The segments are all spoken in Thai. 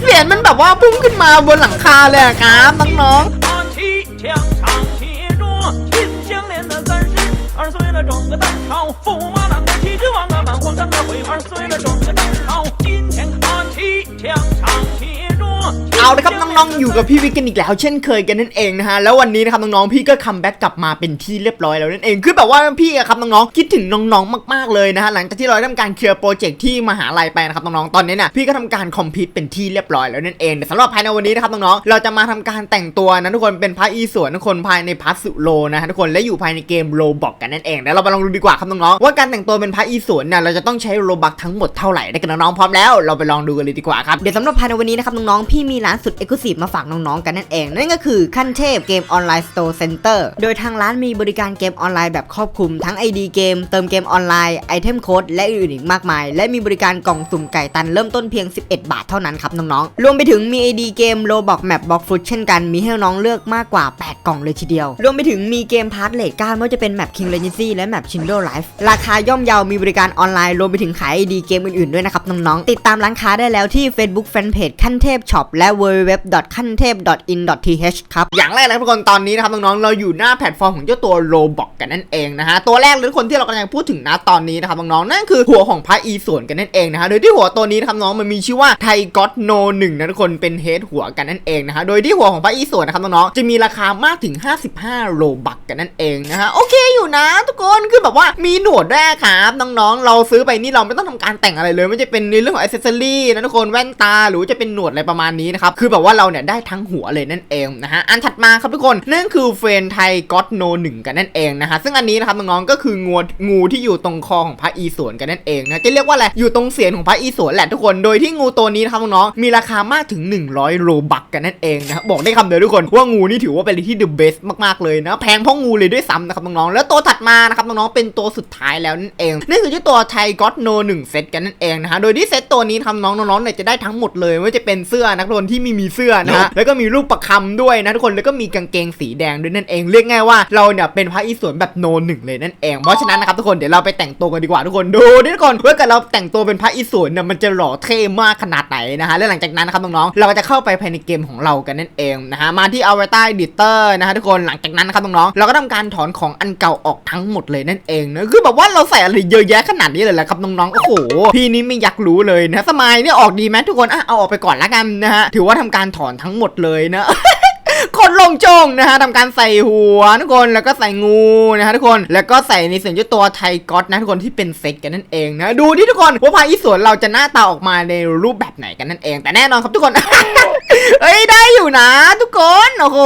เหรียญมันแบบว่าพุ่งขึ้นมาบนหลังคาเลยครับน้องๆเอาเลยครับ น้องๆ อยู่กับพี่วิกกันอีกแล้ว เช่นเคยกันนั่นเองนะฮะ แล้ววันนี้นะครับน้องๆ พี่ก็คัมแบ็กกลับมาเป็นที่เรียบร้อยแล้วนั่นเอง คือแบบว่าพี่อะครับน้องๆ คิดถึงน้องๆ มากๆ เลยนะฮะ หลังจากที่เราทำการเคลียร์โปรเจกต์ที่มหาลัยไปนะครับน้องๆ ตอนนี้เนี่ยพี่ก็ทำการคอมพิวต์เป็นที่เรียบร้อยแล้วนั่นเองแต่สำหรับภายในวันนี้นะครับน้องๆ เราจะมาทำการแต่งตัวนะทุกคนเป็นพระอีสวนทุกคนภายในพัสสุโลนะฮะทุกคนและอยู่ภายในเกมโลบอกกันนั่นเองเดี๋ยวเราไปลองดูดีกว่าครับน้องๆว่าการแต่งตัวเป็นพระอีสวนเนี่ยเราจะต้องใช้โลบักทั้งหมดเท่าไหร่ได้กันน้องๆพร้อมแล้วเราไปลองดูกันเลยดีกว่าครับเดี๋ยวสำหรับภายในวันนี้นะครับน้องๆพี่มีร้านสุดเอกลุศิมาฝากน้องๆกันนั่นเอง นั่นก็คือขั้นเทพเกมออนไลน์สโตร์เซ็นเตอร์โดยทางร้านมีบริการเกมออนไลน์แบบครอบคลุมทั้ง ID เกม เติมเกมออนไลน์ไอเทมโค้ดและอื่นๆอีกมากมาย และมีบริการกล่องสุ่มไก่ตันเริ่มต้นเพียง 11 บาทเท่านั้นครับน้องๆรวมไปถึงมี ID เกมโลบอกแมปบล็อกฟุตเช่นกันมีให้น้องเลือกมากกว่า 8 กล่องเลยทีเดียว รวมไปถึงมีเกมพาร์ทเลทก้าไม่ว่าจะเป็นแมป King Legacy และแมป Shindo Life ราคาย่อมเยามีบริการออนไลน์รวมไปถึงขาย ID เกมอื่นๆด้วยนะครับน้องๆติดตามร้านค้าได้แล้วที่ Facebook Fanpage ขั้นเทพช็อปและ www ขั้นเทพ in th ครับ อย่างแรกเลยทุกคนตอนนี้นะครับน้องๆ เราอยู่หน้าแพลตฟอร์มของเจ้าตัวโ o บอกกันนั่นเองนะฮะ ตัวแรกเลยทุกคนที่เรากำลังพูดถึงนะตอนนี้นะครับน้องๆ นั่นคือหัวของพระอีส่วนกันนั่นเองนะฮะ โดยที่หัวตัวนี้นะครับน้องมันมีชื่อว่าไทก็อตโนหนึ่งนะทุกคนเป็นเฮดหัวกันนั่นเองนะฮะ โดยที่หัวของพระอีส่วนนะครับน้องๆ จะมีราคามากถึง 55โลบักกันนั่นเองนะฮะ โอเคอยู่นะ ทุกคน คือแบบว่ามีหนวดด้วยครับน้องๆ เราซื้อไปนี่เราไม่ต้องทำการแต่งอะไรเลยไม่ว่าจะเป็นในเรื่องของอิเซอรี่นะทุกคนแว่นตาหรือจะเป็นหนวดอะไรประมาณนี้นะครับคือแบบว่าเราเนี่ยได้ทั้งหัวเลยนั่นเองนะฮะอันถัดมาครับทุกคนนั่นคือเฟรนไทก็อตโนหนึ่งกันนั่นเองนะฮะซึ่งอันนี้นะครับน้องๆก็คืองูงูที่อยู่ตรงคอของพระอีสวนกันนั่นเองนะจะเรียกว่าอะไรอยู่ตรงเสียนของพระอีสวนแหละทุกคนโดยที่งูตัวนี้นะครับน้องๆมีราคามากถึง 100โลบักกันนั่นเองนะบบอกได้คำเดียวทุกคนว่างูนี่ถือว่าเป็นที่ the best มากๆเลยนะแพงเพราะงูเลยด้วยซ้ำนะครับน้องๆแล้วตัวถัดมานะครับน้องๆเป็นตัวสุดท้ายแล้วนั่นเองนี่คือที่ตัวไทก็อตโนหนึ่งเซตกันนั่นเองนะฮะโดยที่เซตตัวนี้ทำน้องๆน้องๆเนี่ยจะได้ทั้งหมดเลยไม่ว่าจะเป็นเสื้อนักเรียนที่ไม่มีเสื้อนะฮะแล้วก็มีรูปประคำด้วยนะทุกคนแล้วก็มีกางเกงสีแดงด้วยนั่นเองเรียกง่ายว่าเราเนี่ยเป็นพระอีสวนแบบโนหนึ่งเลยนั่นเองเพราะฉะนั้นนะครับทุกคนเดี๋ยวเราไปแต่งตัวกันดีกว่าทุกคนดูดิทุกคนว่าเกิดเราแต่งตัวเป็นพระอีสวนเนี่ยมันจะหล่อเท่มากขนาดไหนนะฮะและหลังจากนั้นนะครับน้องๆเราก็จะเข้าไปภายในเกมของเรากันนั่นเองนะฮะมาที่ Avatar Editor นะฮะทุกคนหลังจากนั้นนะครับน้องๆเราก็ทำการถอนของอันเก่าออกทั้งหมดเลยนั่นเองนะคือแบบว่าเราใส่อะไรเยอะแยะขนาดนี้เลยแหละครับน้องๆโอ้โหพี่นี่ไม่อยากรู้เลยนะสมายเนี่ยออกดีไหมทุกคนอะเอาออกไปก่อนละกันนะฮะถือว่าทำการถอนทั้งหมดเลยนะ คนลงจงนะฮะทำการใส่หัวทุกคนแล้วก็ใส่งูนะฮะทุกคนแล้วก็ใส่ในส่วนเจ้าตัวไทก๊อตนะทุกคนที่เป็นเซ็กกันนั่นเองนะดูที่ทุกคนว่าพายอีสวนเราจะหน้าตาออกมาในรูปแบบไหนกันนั่นเอง แต่แน่นอนครับทุกคนเอ้ยได้อยู่นะ ทุกคนโอ้โห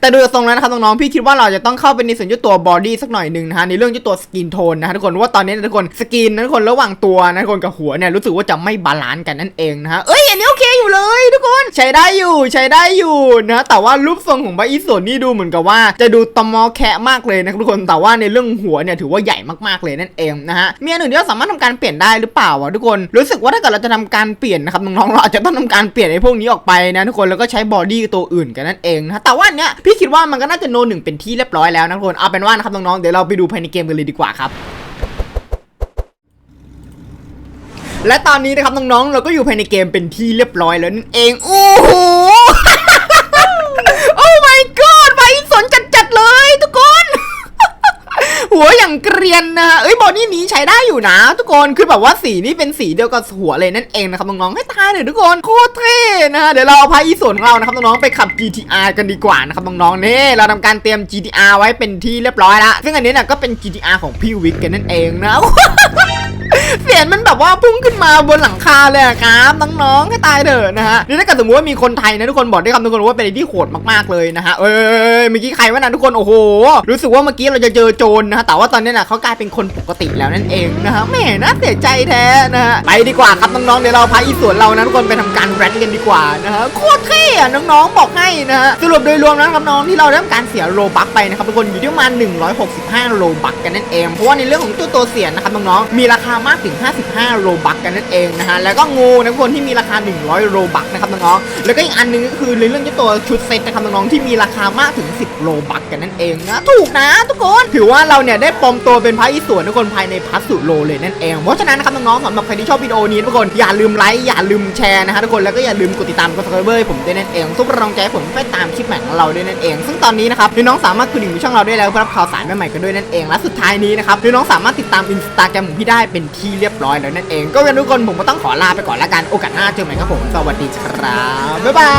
แต่ดูทรงแล้วนะครับน้องๆพี่คิดว่าเราจะต้องเข้าไปในส่วนเจ้าตัวบอดี้สักหน่อยหนึ่งนะฮะในเรื่องเจ้าตัวสกินโทนนะฮะทุกคนว่าตอนนี้นะทุกคนสกินนะทุกคนระหว่างตัวนะทุกคนกับหัวเนี่ยรู้สึกว่าจะไม่บาลานซ์กันนั่นเองนะฮะเอ้ยอันนี้โอเคอยู่เลย ทุกคนใช้ได้อยู่ใช้ได้อยู่นะแต่ว่ารูปทรงของใบอีส่วนนี่ดูเหมือนกับว่า จะดูตมอแคะมากเลยนะครับทุกคนแต่ว่าในเรื่องหัวเนี่ยถือว่าใหญ่มากๆเลยนั่นเองนะฮะมีอันอื่นที่เราสามารถทำการเปลี่ยนได้หรือเปล่าวะทุกคนรู้สึกว่าถ้าเกิดเราจะทำการเปลี่ยนนะครับน้องๆเราอาจจะต้องทำการเปลี่ยนไอ้พวกนี้ออกไปนะทุกคนแล้วก็ใช้บอดี้ตัวอื่นกันนั่นเองนะแต่ว่าเนี้ยพี่คิดว่ามันก็น่าจะโนหนึ่งเป็นที่เรียบร้อยแล้วนะทุกคนเอาเป็นว่านะครับน้องๆเดี๋ยวเราไปดูภายในเกมกันเลยดีกว่าครับและตอนนี้นะครับน้องๆเราก็อยู่ภายในเกมเป็นที่เรียบร้อยแล้วนั่นเองโอ้โห โอ้ my god ไปสนจัดๆเลยทุกคน หัว อ ใช้ได้อยู่นะ ทุกคนคือแบบว่าสีนี่เป็นสีเดียวกับหัวเลยนั่นเองนะครับน้องๆให้ตายเลยทุกคนโคตรเท่นะฮะเดี๋ยวเราเอาพาอีส่วนของเรานะครับน้องๆไปขับ GTR กันดีกว่านะครับน้องๆนี่เราทำการเตรียม GTR ไว้เป็นที่เรียบร้อยละซึ่งอันนี้นี่ยก็เป็น GTR ของพี่วิกกันนั่นเองนะเสียงมันแบบว่าพุ่งขึ้นมาบนหลังคาเลยครับน้องๆให้ตายเถอะนะฮะนี่ถ้าเกิดสมมติว่ามีคนไทยนะทุกคนบอกได้คำทุกคนว่าเป็นอะไรที่โหดมากๆเลยนะฮะเอ้ยเมื่อกี้ใครวะนะทุกคนโอ้โห รู้สึกว่าเมื่อกี้เราจะเจอโจรนะฮะแต่ว่าตอนนี้น่ะเขากลายเป็นคนปกติแล้วนันเองนะฮะแหม่น่าเสียใจแท้นะฮะไปดีกว่าครับน้องๆเดี๋ยวเราพาอีสวนเรานะทุกคนไปทำการแรนกันดีกว่านะฮะโคตรเท่อะน้องๆบอกให้นะฮะสรุปโดยรวมนะครับน้องที่เราได้ทำการเสียโลบัคไปนะครับทุกคนอยู่ที่ประมาณ165โลบัคกันนั่นเองเพราะว่าในเรื่องของตัวตัวเสียนะครับน้องๆมีราคามากถึง 55โลบักกันนั่นเองนะฮะแล้วก็งูนะทุกคนที่มีราคา 100โลบักนะครับน้องๆแล้วก็อีกอันหนึงก็คือในเรื่องเจ้าตัวชุดเซ็ตนะครับน้องๆที่มีราคามากถึง 10โลบักกันนั่นเองนะถูกนะทุกคนถือว่าเราเนี่ยได้ปลอมตัวเป็นพระอิศวรทุกคนภายในพัสสุโลเลยนั่นเอง เพราะฉะนั้นนะครับน้องๆสำหรับใครที่ชอบวิดีโอนี้ทุกคน อย่าลืมไลค์ อย่าลืมแชร์นะฮะทุกคน แล้วก็อย่าลืมกดติดตามกด subscribe ให้ผมด้วยนั่นเองทุกกำลังใจให้ผมไปตามคลิปใหม่ของเราด้วยนั่นเอง ซึ่งตอนนี้นะครับน้องๆสามารถกดดิ่งช่องเราได้แล้วเพื่อรับข่าวสารใหม่ๆกันด้วยนั่นเอง และสุดท้ายนี้นะครับน้องๆสามารถติดตามอินสตาแกรมของพี่ได้เป็นที่เรียบร้อยแล้วนั่นเองก็งั้นทุกคนผมก็ต้องขอลาไปก่อนละกันโอกาสหน้าเจอกันใหม่ครับผมสวัสดีครับบ๊ายบา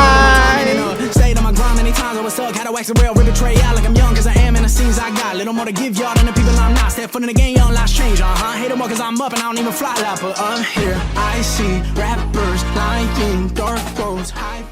ย Stayed on my grind many times, I was stuck. Had to wax the rail, rip a tray out like I'm young, cause I am in the scenes I got. Little more to give y'all than the people I'm not. Step foot in the game, young lives change, uh huh. Hate 'em more cause I'm up and I don't even fly like, but I'm here. I see rappers lying, dark roads, high.